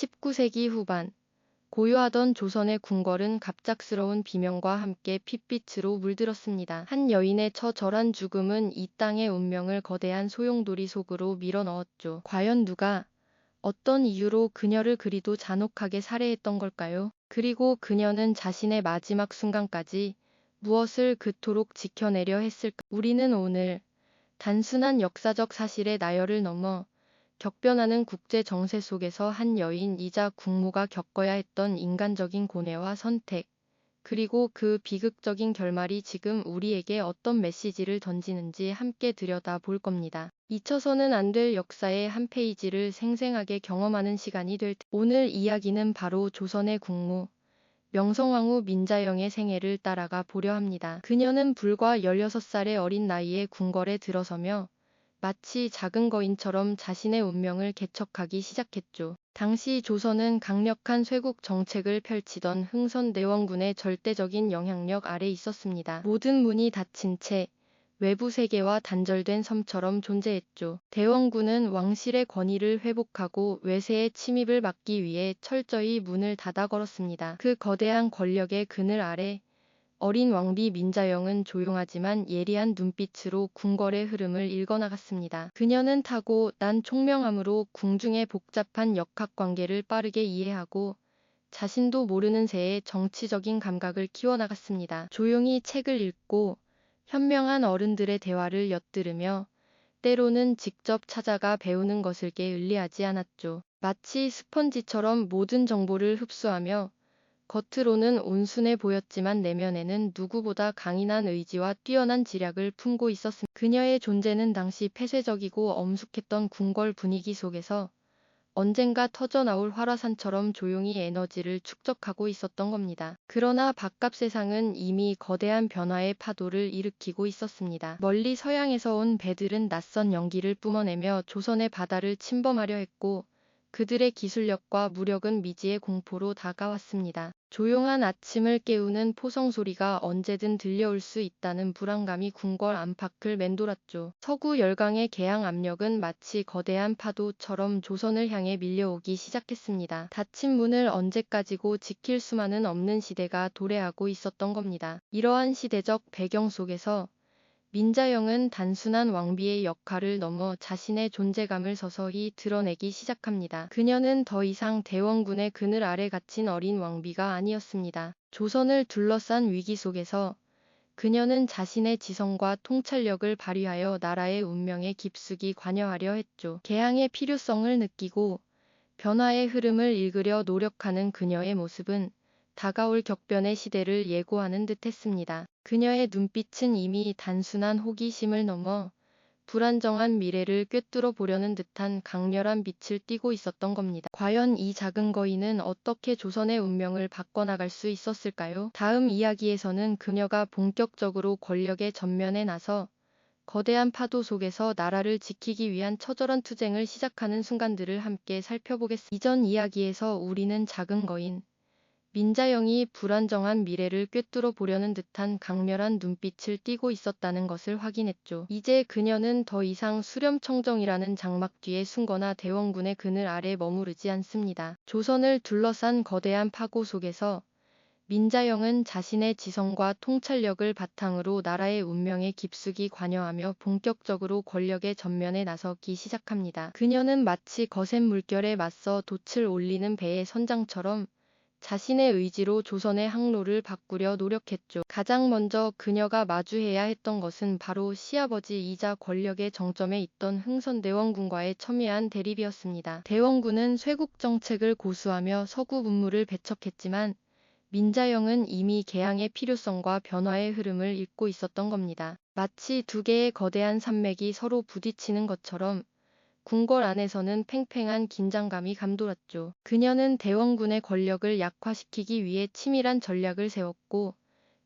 19세기 후반 고요하던 조선의 궁궐은 갑작스러운 비명과 함께 핏빛으로 물들었습니다. 한 여인의 처절한 죽음은 이 땅의 운명을 거대한 소용돌이 속으로 밀어넣었죠. 과연 누가 어떤 이유로 그녀를 그리도 잔혹하게 살해했던 걸까요? 그리고 그녀는 자신의 마지막 순간까지 무엇을 그토록 지켜내려 했을까? 우리는 오늘 단순한 역사적 사실의 나열을 넘어 격변하는 국제 정세 속에서 한 여인이자 국모가 겪어야 했던 인간적인 고뇌와 선택, 그리고 그 비극적인 결말이 지금 우리에게 어떤 메시지를 던지는지 함께 들여다 볼 겁니다. 잊혀서는 안 될 역사의 한 페이지를 생생하게 경험하는 시간이 될 테. 오늘 이야기는 바로 조선의 국모, 명성황후 민자영의 생애를 따라가 보려 합니다. 그녀는 불과 16살의 어린 나이에 궁궐에 들어서며 마치 작은 거인처럼 자신의 운명을 개척하기 시작했죠. 당시 조선은 강력한 쇄국 정책을 펼치던 흥선대원군의 절대적인 영향력 아래 있었습니다. 모든 문이 닫힌 채 외부 세계와 단절된 섬처럼 존재했죠. 대원군은 왕실의 권위를 회복하고 외세의 침입을 막기 위해 철저히 문을 닫아 걸었습니다. 그 거대한 권력의 그늘 아래 어린 왕비 민자영은 조용하지만 예리한 눈빛으로 궁궐의 흐름을 읽어나갔습니다. 그녀는 타고 난 총명함으로 궁중의 복잡한 역학관계를 빠르게 이해하고 자신도 모르는 새에 정치적인 감각을 키워나갔습니다. 조용히 책을 읽고 현명한 어른들의 대화를 엿들으며 때로는 직접 찾아가 배우는 것을 게을리하지 않았죠. 마치 스펀지처럼 모든 정보를 흡수하며 겉으로는 온순해 보였지만 내면에는 누구보다 강인한 의지와 뛰어난 지략을 품고 있었습니다. 그녀의 존재는 당시 폐쇄적이고 엄숙했던 궁궐 분위기 속에서 언젠가 터져나올 화라산처럼 조용히 에너지를 축적하고 있었던 겁니다. 그러나 바깥 세상은 이미 거대한 변화의 파도를 일으키고 있었습니다. 멀리 서양에서 온 배들은 낯선 연기를 뿜어내며 조선의 바다를 침범하려 했고 그들의 기술력과 무력은 미지의 공포로 다가왔습니다. 조용한 아침을 깨우는 포성 소리가 언제든 들려올 수 있다는 불안감이 궁궐 안팎을 맴돌았죠. 서구 열강의 개항 압력은 마치 거대한 파도처럼 조선을 향해 밀려오기 시작했습니다. 닫힌 문을 언제까지고 지킬 수만은 없는 시대가 도래하고 있었던 겁니다. 이러한 시대적 배경 속에서 민자영은 단순한 왕비의 역할을 넘어 자신의 존재감을 서서히 드러내기 시작합니다. 그녀는 더 이상 대원군의 그늘 아래 갇힌 어린 왕비가 아니었습니다. 조선을 둘러싼 위기 속에서 그녀는 자신의 지성과 통찰력을 발휘하여 나라의 운명에 깊숙이 관여하려 했죠. 개항의 필요성을 느끼고 변화의 흐름을 읽으려 노력하는 그녀의 모습은 다가올 격변의 시대를 예고하는 듯 했습니다. 그녀의 눈빛은 이미 단순한 호기심을 넘어 불안정한 미래를 꿰뚫어 보려는 듯한 강렬한 빛을 띠고 있었던 겁니다. 과연 이 작은 거인은 어떻게 조선의 운명을 바꿔나갈 수 있었을까요? 다음 이야기에서는 그녀가 본격적으로 권력의 전면에 나서 거대한 파도 속에서 나라를 지키기 위한 처절한 투쟁을 시작하는 순간들을 함께 살펴보겠습니다. 이전 이야기에서 우리는 작은 거인, 민자영이 불안정한 미래를 꿰뚫어 보려는 듯한 강렬한 눈빛을 띠고 있었다는 것을 확인했죠. 이제 그녀는 더 이상 수렴청정이라는 장막 뒤에 숨거나 대원군의 그늘 아래 머무르지 않습니다. 조선을 둘러싼 거대한 파고 속에서 민자영은 자신의 지성과 통찰력을 바탕으로 나라의 운명에 깊숙이 관여하며 본격적으로 권력의 전면에 나서기 시작합니다. 그녀는 마치 거센 물결에 맞서 돛을 올리는 배의 선장처럼 자신의 의지로 조선의 항로를 바꾸려 노력했죠. 가장 먼저 그녀가 마주해야 했던 것은 바로 시아버지이자 권력의 정점에 있던 흥선대원군과의 첨예한 대립이었습니다. 대원군은 쇄국 정책을 고수하며 서구 문물을 배척했지만 민자영은 이미 개항의 필요성과 변화의 흐름을 읽고 있었던 겁니다. 마치 두 개의 거대한 산맥이 서로 부딪히는 것처럼 궁궐 안에서는 팽팽한 긴장감이 감돌았죠. 그녀는 대원군의 권력을 약화시키기 위해 치밀한 전략을 세웠고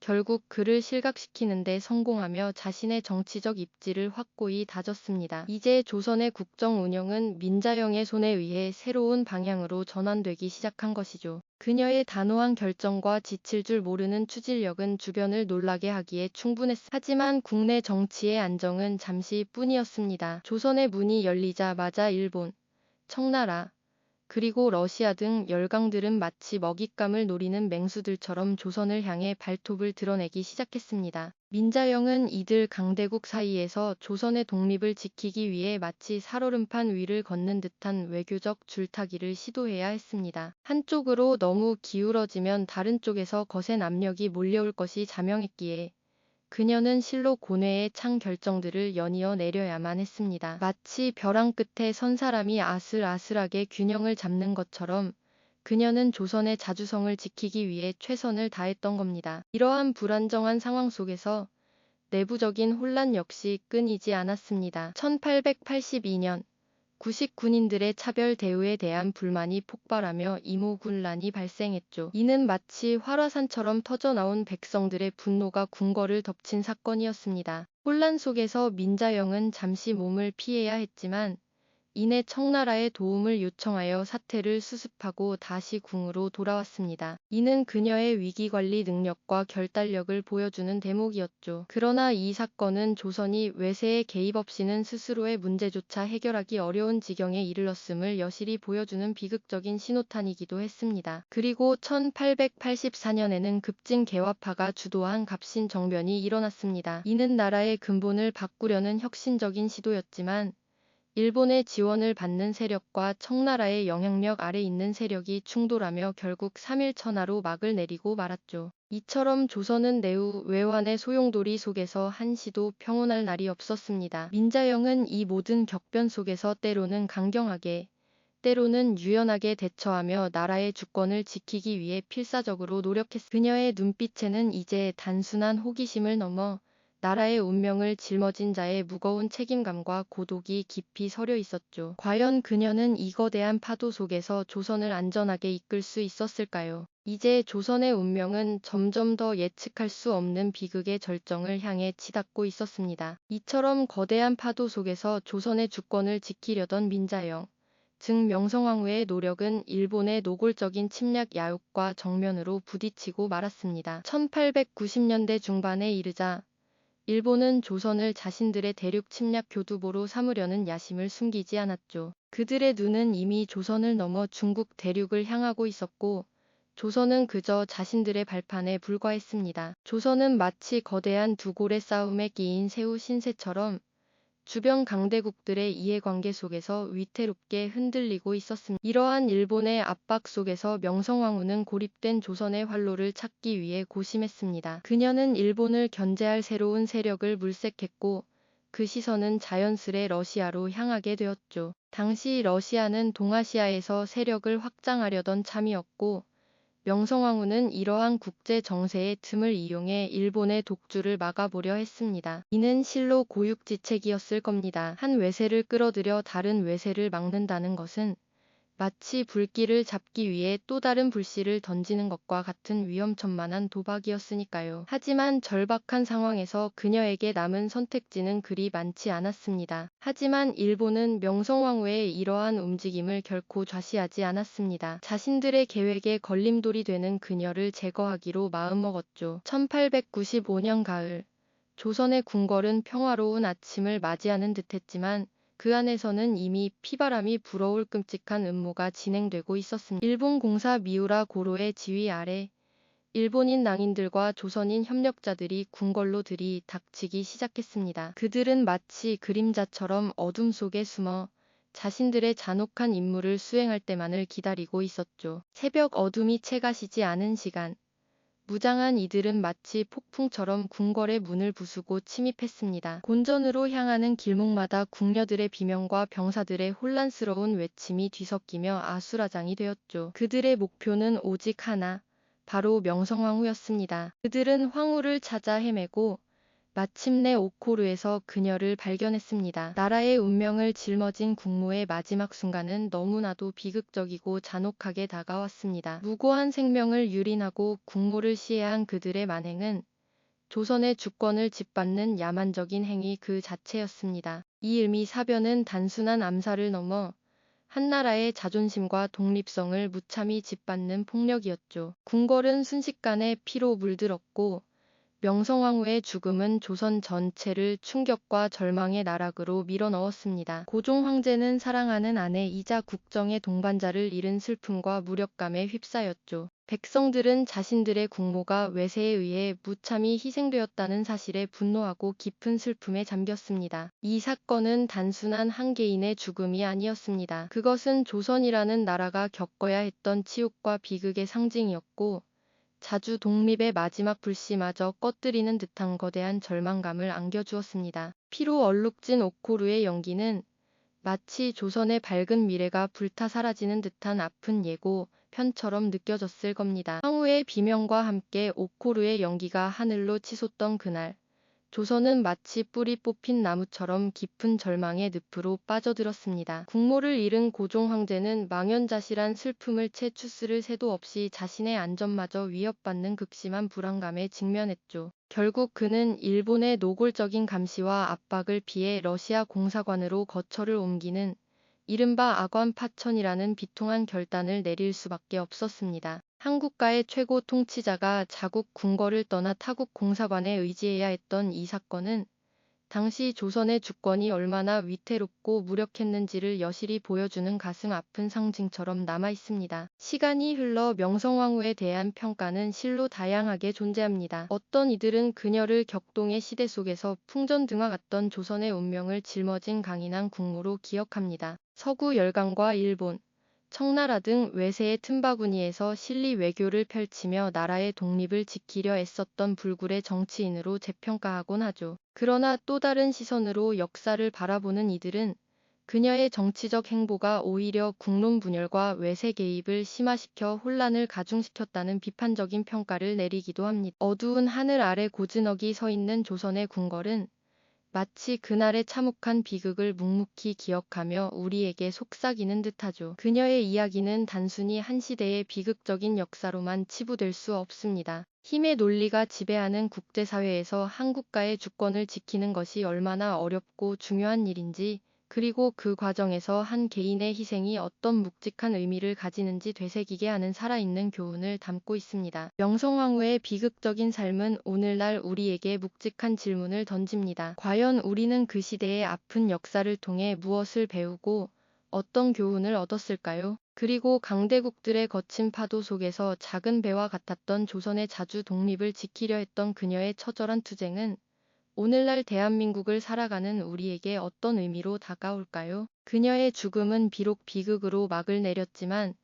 결국 그를 실각시키는데 성공하며 자신의 정치적 입지를 확고히 다졌습니다. 이제 조선의 국정 운영은 민자영의 손에 의해 새로운 방향으로 전환되기 시작한 것이죠. 그녀의 단호한 결정과 지칠 줄 모르는 추진력은 주변을 놀라게 하기에 충분했. 하지만 국내 정치의 안정은 잠시 뿐이었습니다. 조선의 문이 열리자마자 일본, 청나라, 그리고 러시아 등 열강들은 마치 먹잇감을 노리는 맹수들처럼 조선을 향해 발톱을 드러내기 시작했습니다. 민자영은 이들 강대국 사이에서 조선의 독립을 지키기 위해 마치 살얼음판 위를 걷는 듯한 외교적 줄타기를 시도해야 했습니다. 한쪽으로 너무 기울어지면 다른 쪽에서 거센 압력이 몰려올 것이 자명했기에 그녀는 실로 고뇌의 창 결정들을 연이어 내려야만 했습니다. 마치 벼랑 끝에 선 사람이 아슬아슬하게 균형을 잡는 것처럼 그녀는 조선의 자주성을 지키기 위해 최선을 다했던 겁니다. 이러한 불안정한 상황 속에서 내부적인 혼란 역시 끊이지 않았습니다. 1882년 구식 군인들의 차별 대우에 대한 불만이 폭발하며 이모군란이 발생했죠. 이는 마치 활화산처럼 터져나온 백성들의 분노가 궁궐을 덮친 사건이었습니다. 혼란 속에서 민자영은 잠시 몸을 피해야 했지만 이내 청나라의 도움을 요청하여 사태를 수습하고 다시 궁으로 돌아왔습니다. 이는 그녀의 위기관리 능력과 결단력을 보여주는 대목이었죠. 그러나 이 사건은 조선이 외세의 개입 없이는 스스로의 문제조차 해결하기 어려운 지경에 이르렀음을 여실히 보여주는 비극적인 신호탄이기도 했습니다. 그리고 1884년에는 급진 개화파가 주도한 갑신 정변이 일어났습니다. 이는 나라의 근본을 바꾸려는 혁신적인 시도였지만 일본의 지원을 받는 세력과 청나라의 영향력 아래 있는 세력이 충돌하며 결국 3일 천하로 막을 내리고 말았죠. 이처럼 조선은 내후 외환의 소용돌이 속에서 한시도 평온할 날이 없었습니다. 민자영은 이 모든 격변 속에서 때로는 강경하게 때로는 유연하게 대처하며 나라의 주권을 지키기 위해 필사적으로 노력했습니다. 그녀의 눈빛에는 이제 단순한 호기심을 넘어 나라의 운명을 짊어진 자의 무거운 책임감과 고독이 깊이 서려 있었죠. 과연 그녀는 이 거대한 파도 속에서 조선을 안전하게 이끌 수 있었을까요? 이제 조선의 운명은 점점 더 예측할 수 없는 비극의 절정을 향해 치닫고 있었습니다. 이처럼 거대한 파도 속에서 조선의 주권을 지키려던 민자영. 즉 명성황후의 노력은 일본의 노골적인 침략 야욕과 정면으로 부딪히고 말았습니다. 1890년대 중반에 이르자 일본은 조선을 자신들의 대륙 침략 교두보로 삼으려는 야심을 숨기지 않았죠. 그들의 눈은 이미 조선을 넘어 중국 대륙을 향하고 있었고 조선은 그저 자신들의 발판에 불과했습니다. 조선은 마치 거대한 두 골의 싸움에 끼인 새우 신세처럼 주변 강대국들의 이해관계 속에서 위태롭게 흔들리고 있었습니다. 이러한 일본의 압박 속에서 명성황후는 고립된 조선의 활로를 찾기 위해 고심했습니다. 그녀는 일본을 견제할 새로운 세력을 물색했고 그 시선은 자연스레 러시아로 향하게 되었죠. 당시 러시아는 동아시아에서 세력을 확장하려던 참이었고 명성황후는 이러한 국제 정세의 틈을 이용해 일본의 독주를 막아보려 했습니다. 이는 실로 고육지책이었을 겁니다. 한 외세를 끌어들여 다른 외세를 막는다는 것은 마치 불길을 잡기 위해 또 다른 불씨를 던지는 것과 같은 위험천만한 도박이었으니까요. 하지만 절박한 상황에서 그녀에게 남은 선택지는 그리 많지 않았습니다. 하지만 일본은 명성황후의 이러한 움직임을 결코 좌시하지 않았습니다. 자신들의 계획에 걸림돌이 되는 그녀를 제거하기로 마음먹었죠. 1895년 가을 조선의 궁궐은 평화로운 아침을 맞이하는 듯했지만 그 안에서는 이미 피바람이 불어올 끔찍한 음모가 진행되고 있었습니다. 일본 공사 미우라 고로의 지휘 아래 일본인 낭인들과 조선인 협력자들이 궁궐로 들이 닥치기 시작했습니다. 그들은 마치 그림자처럼 어둠 속에 숨어 자신들의 잔혹한 임무를 수행할 때만을 기다리고 있었죠. 새벽 어둠이 채 가시지 않은 시간 무장한 이들은 마치 폭풍처럼 궁궐의 문을 부수고 침입했습니다. 곤전으로 향하는 길목마다 궁녀들의 비명과 병사들의 혼란스러운 외침이 뒤섞이며 아수라장이 되었죠. 그들의 목표는 오직 하나, 바로 명성황후였습니다. 그들은 황후를 찾아 헤매고 마침내 오코르에서 그녀를 발견했습니다. 나라의 운명을 짊어진 국무의 마지막 순간은 너무나도 비극적이고 잔혹하게 다가왔습니다. 무고한 생명을 유린하고 국모를 시해한 그들의 만행은 조선의 주권을 짓밟는 야만적인 행위 그 자체였습니다. 이 의미 사변은 단순한 암살을 넘어 한나라의 자존심과 독립성을 무참히 짓밟는 폭력이었죠. 궁궐은 순식간에 피로 물들었고 명성황후의 죽음은 조선 전체를 충격과 절망의 나락으로 밀어넣었습니다. 고종 황제는 사랑하는 아내이자 국정의 동반자를 잃은 슬픔과 무력감에 휩싸였죠. 백성들은 자신들의 국모가 외세에 의해 무참히 희생되었다는 사실에 분노하고 깊은 슬픔에 잠겼습니다. 이 사건은 단순한 한 개인의 죽음이 아니었습니다. 그것은 조선이라는 나라가 겪어야 했던 치욕과 비극의 상징이었고 자주 독립의 마지막 불씨마저 꺼뜨리는 듯한 거대한 절망감을 안겨주었습니다. 피로 얼룩진 오코루의 연기는 마치 조선의 밝은 미래가 불타 사라지는 듯한 아픈 예고 편처럼 느껴졌을 겁니다. 황후의 비명과 함께 오코루의 연기가 하늘로 치솟던 그날 조선은 마치 뿌리 뽑힌 나무처럼 깊은 절망의 늪으로 빠져들었습니다. 국모를 잃은 고종 황제는 망연자실한 슬픔을 채 추스를 새도 없이 자신의 안전마저 위협받는 극심한 불안감에 직면했죠. 결국 그는 일본의 노골적인 감시와 압박을 피해 러시아 공사관으로 거처를 옮기는 이른바 아관 파천이라는 비통한 결단을 내릴 수밖에 없었습니다. 한국가의 최고 통치자가 자국 궁궐을 떠나 타국 공사관에 의지해야 했던 이 사건은 당시 조선의 주권이 얼마나 위태롭고 무력했는지를 여실히 보여주는 가슴 아픈 상징처럼 남아 있습니다. 시간이 흘러 명성황후에 대한 평가는 실로 다양하게 존재합니다. 어떤 이들은 그녀를 격동의 시대 속에서 풍전등화 같던 조선의 운명을 짊어진 강인한 국무로 기억합니다. 서구 열강과 일본, 청나라 등 외세의 틈바구니에서 실리 외교를 펼치며 나라의 독립을 지키려 애썼던 불굴의 정치인으로 재평가하곤 하죠. 그러나 또 다른 시선으로 역사를 바라보는 이들은 그녀의 정치적 행보가 오히려 국론 분열과 외세 개입을 심화시켜 혼란을 가중시켰다는 비판적인 평가를 내리기도 합니다. 어두운 하늘 아래 고즈넉이 서 있는 조선의 궁궐은 마치 그날의 참혹한 비극을 묵묵히 기억하며 우리에게 속삭이는 듯하죠. 그녀의 이야기는 단순히 한 시대의 비극적인 역사로만 치부될 수 없습니다. 힘의 논리가 지배하는 국제사회에서 한국가의 주권을 지키는 것이 얼마나 어렵고 중요한 일인지 그리고 그 과정에서 한 개인의 희생이 어떤 묵직한 의미를 가지는지 되새기게 하는 살아있는 교훈을 담고 있습니다. 명성황후의 비극적인 삶은 오늘날 우리에게 묵직한 질문을 던집니다. 과연 우리는 그 시대의 아픈 역사를 통해 무엇을 배우고 어떤 교훈을 얻었을까요? 그리고 강대국들의 거친 파도 속에서 작은 배와 같았던 조선의 자주 독립을 지키려 했던 그녀의 처절한 투쟁은 오늘날 대한민국을 살아가는 우리에게 어떤 의미로 다가올까요? 그녀의 죽음은 비록 비극으로 막을 내렸지만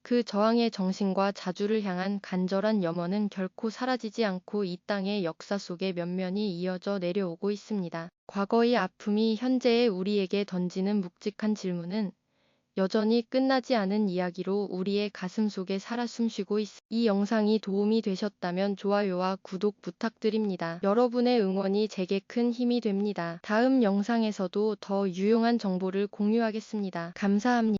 그 저항의 정신과 자주를 향한 간절한 염원은 결코 사라지지 않고 이 땅의 역사 속에 면면이 이어져 내려오고 있습니다. 과거의 아픔이 현재의 우리에게 던지는 묵직한 질문은 여전히 끝나지 않은 이야기로 우리의 가슴 속에 살아 숨쉬고 있습니다. 이 영상이 도움이 되셨다면 좋아요와 구독 부탁드립니다. 여러분의 응원이 제게 큰 힘이 됩니다. 다음 영상에서도 더 유용한 정보를 공유하겠습니다. 감사합니다.